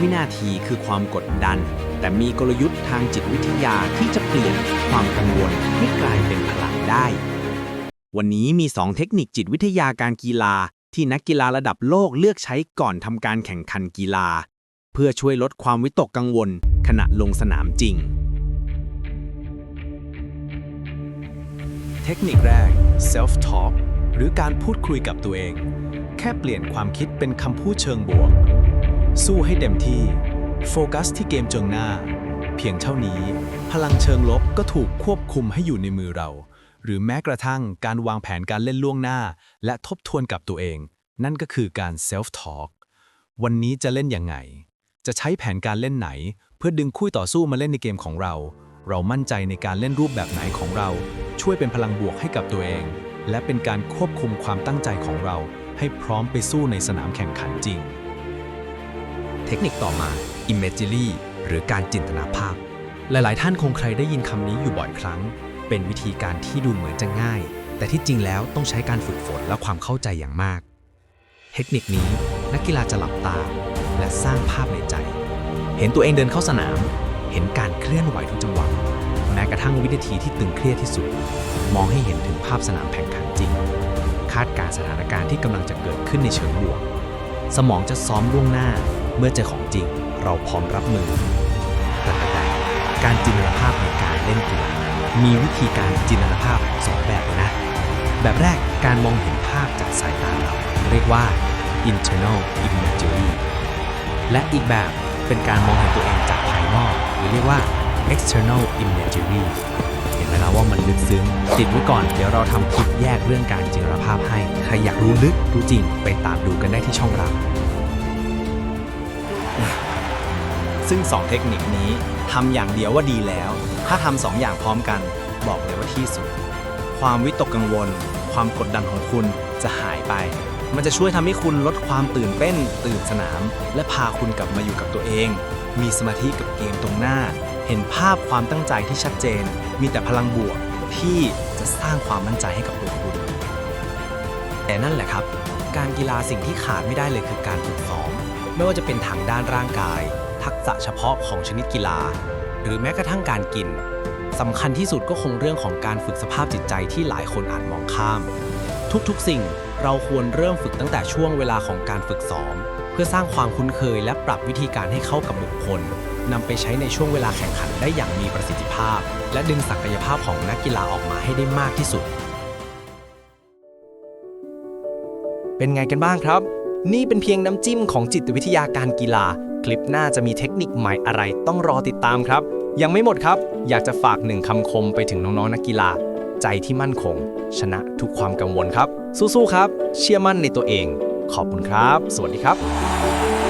วินาทีคือความกดดัน แต่มีกลยุทธ์ทางจิตวิทยาที่จะเปลี่ยนความกังวลให้กลายเป็นพลังได้ วันนี้มี 2 เทคนิคจิตวิทยาการกีฬา ที่นักกีฬาระดับโลกเลือกใช้ก่อนทำการแข่งขันกีฬา เพื่อช่วยลดความวิตกกังวล ขณะลงสนามจริง เทคนิคแรก self talk หรือการพูดคุยกับตัวเอง แค่เปลี่ยนความคิดเป็นคำพูดเชิงบวก สู้ให้เต็มที่ โฟกัสที่เกมจงหน้า เพียงเท่านี้ พลังเชิงลบก็ถูกควบคุมให้อยู่ในมือเรา หรือแม้กระทั่งการวางแผนการเล่นล่วงหน้า และทบทวนกับตัวเอง นั่นก็คือการ self talk วันนี้จะเล่นยังไง จะใช้แผนการเล่นไหน เพื่อดึงคู่ต่อสู้มาเล่นในเกมของเรา เรามั่นใจในการเล่นรูปแบบไหนของเรา ช่วยเป็นพลังบวกให้กับตัวเอง และเป็นการควบคุมความตั้งใจของเรา ให้พร้อมไปสู้ในสนามแข่งขันจริง เทคนิคต่อมา Imagery หรือการจินตนาภาพ หลาย ๆ ท่านคงเคยได้ยินคำนี้อยู่บ่อยครั้ง เป็นวิธีการที่ดูเหมือนจะง่าย แต่ที่จริงแล้วต้องใช้การฝึกฝนและความเข้าใจอย่างมาก เทคนิคนี้นักกีฬาจะหลับตา และสร้างภาพในใจ เห็นตัวเองเดินเข้าสนาม เห็นการเคลื่อนไหวทุกจังหวะแม้กระทั่งวินาทีที่ตึงเครียดที่สุด มองให้เห็นถึงภาพสนามแข่งขันจริง คาดการสถานการณ์ที่กำลังจะเกิดขึ้นในเชิงบวก สมองจะซ้อมล่วงหน้า เมื่อเจอของจริงเราพร้อมรับมือแต่แต่การจินตนาภาพในการเล่นกีฬามีวิธีการจินตนาภาพสองแบบนะ แบบแรกการมองเห็นภาพจากสายตาเรา เรียกว่า internal imagery และอีกแบบเป็นการมองเห็นตัวเองจากภายนอก หรือเรียกว่า external imagery เห็นไหมล่ะว่ามันลึกซึ้ง ติดไว้ก่อน เดี๋ยวเราทำคลิปแยกเรื่องการจินตนาภาพให้ ใครอยากรู้ลึกรู้จริง ไปตามดูกันได้ที่ช่องเรา ซึ่ง 2 เทคนิคนี้ทำอย่างเดียวว่าดีแล้ว ถ้าทำสองอย่างพร้อมกัน บอกเลยว่าที่สุด ความวิตกกังวล ความกดดันของคุณจะหายไป มันจะช่วยทำให้คุณลดความตื่นเต้น ตื่นสนาม และพาคุณกลับมาอยู่กับตัวเอง มีสมาธิกับเกมตรงหน้า เห็นภาพความตั้งใจที่ชัดเจน มีแต่พลังบวกที่จะสร้างความมั่นใจให้กับตัวคุณแต่นั่นแหละครับ การกีฬาสิ่งที่ขาดไม่ได้เลยคือการฝึกซ้อม ไม่ว่าจะเป็นทางด้านร่างกาย ทักษะเฉพาะของชนิดกีฬา หรือแม้กระทั่งการกินสำคัญที่สุดก็คงเรื่องของการฝึกสภาพจิตใจที่หลายคนอาจมองข้าม ทุกๆสิ่งเราควรเริ่มฝึกตั้งแต่ช่วงเวลาของการฝึกซ้อม เพื่อสร้างความคุ้นเคยและปรับวิธีการให้เข้ากับบุคคลนำไปใช้ในช่วงเวลาแข่งขันได้อย่างมีประสิทธิภาพ และดึงศักยภาพของนักกีฬาออกมาให้ได้มากที่สุด เป็นไงกันบ้างครับ นี่เป็นเพียงน้ำจิ้มของจิตวิทยาการกีฬา คลิปหน้าจะมีเทคนิคใหม่อะไรต้องรอติดตามครับ ยังไม่หมดครับ อยากจะฝากหนึ่งคำคมไปถึงน้องๆนักกีฬา ใจที่มั่นคง ชนะทุกความกังวลครับ สู้ๆครับ เชื่อมั่นในตัวเอง ขอบคุณครับ สวัสดีครับ